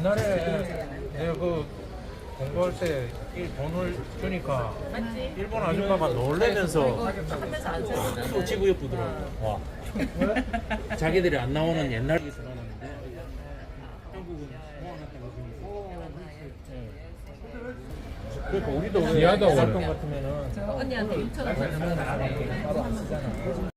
옛날에 내가 그 공부할 때 이 돈을 주니까 일본 아줌마가 놀래면서 하면서 지구에 부더라고. 와. 자기들이 안 나오는 옛날 얘기 들어놨는데 한국은 뭐 모아놨다고 그러니까. 그러니까 우리도 지하도 살 오래. 같으면은 저 언니한테 6천 원 줬어요. 바로 쓰잖아.